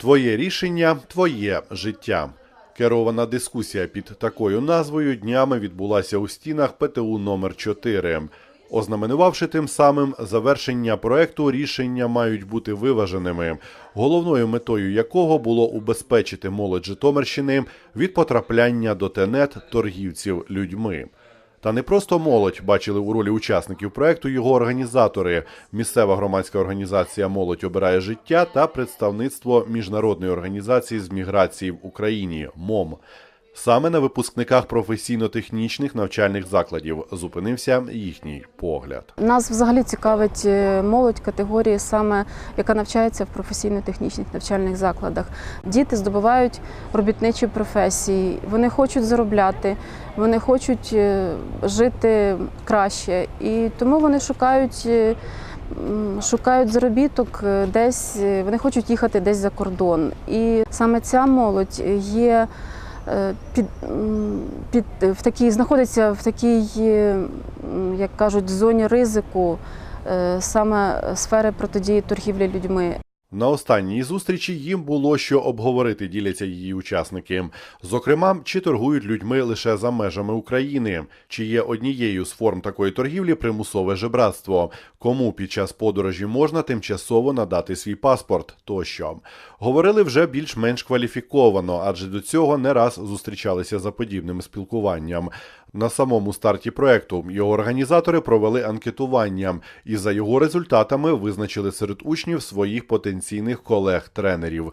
Твоє рішення, твоє життя. Керована дискусія під такою назвою днями відбулася у стінах ПТУ номер 4 Ознаменувавши тим самим завершення проекту, рішення мають бути виваженими, головною метою якого було убезпечити молодь Житомирщини від потрапляння до тенет торгівців людьми. Та не просто молодь бачили у ролі учасників проекту його організатори, місцева громадська організація Молодь обирає життя та представництво міжнародної організації з міграції в Україні МОМ. Саме на випускниках професійно-технічних навчальних закладів зупинився їхній погляд. Нас взагалі цікавить е, молодь категорії, саме яка навчається в професійно-технічних навчальних закладах. Діти здобувають робітничі професії, вони хочуть заробляти, вони хочуть е, жити краще, і тому вони шукають. е, Шукають заробіток десь, вони хочуть їхати десь за кордон. І саме ця молодь є під, під в такій, знаходиться в такій, е, як кажуть, зоні ризику е, саме сфери протидії торгівлі людьми. На останній зустрічі їм було що обговорити, діляться її учасники. Зокрема, чи торгують людьми лише за межами України, чи є однією з форм такої торгівлі примусове жебратство, кому під час подорожі можна тимчасово надати свій паспорт тощо. Говорили вже більш-менш кваліфіковано, адже до цього не раз зустрічалися за подібним спілкуванням. На самому старті проекту його організатори провели анкетування і за його результатами визначили серед учнів своїх потенційних колег-тренерів.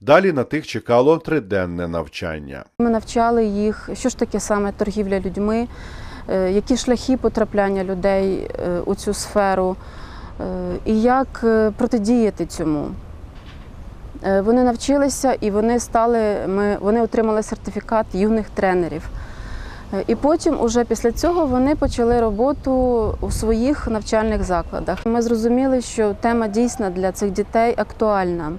Далі на тих чекало триденне навчання. Ми навчали їх, що ж таке саме торгівля людьми, е, які шляхи потрапляння людей е, у цю сферу, е, і як протидіяти цьому. Вони навчилися і вони стали, ми, вони отримали сертифікат юних тренерів. Е, І потім, уже після цього, вони почали роботу у своїх навчальних закладах. Ми зрозуміли, що тема дійсно для цих дітей актуальна.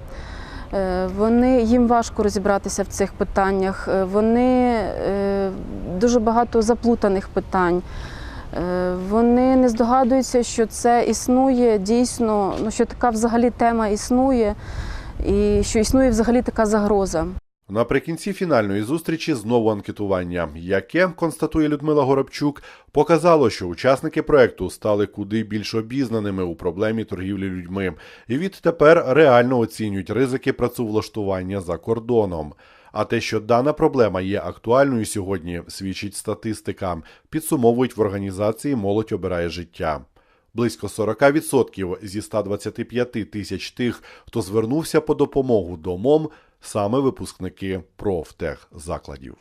Е, Вони їм важко розібратися в цих питаннях. Е, Вони дуже багато заплутаних питань. Вони не здогадуються, що це існує дійсно, ну що така взагалі тема існує, і що існує взагалі така загроза. Наприкінці фінальної зустрічі знову анкетування, яке, констатує Людмила Горобчук, показало, що учасники проекту стали куди більш обізнаними у проблемі торгівлі людьми і відтепер реально оцінюють ризики працевлаштування за кордоном. А те, що дана проблема є актуальною сьогодні, свідчить статистика. Підсумовують в організації Молодь обирає життя. Близько 40% зі 125 тисяч тих, хто звернувся по допомогу до МОМ, саме випускники профтехзакладів.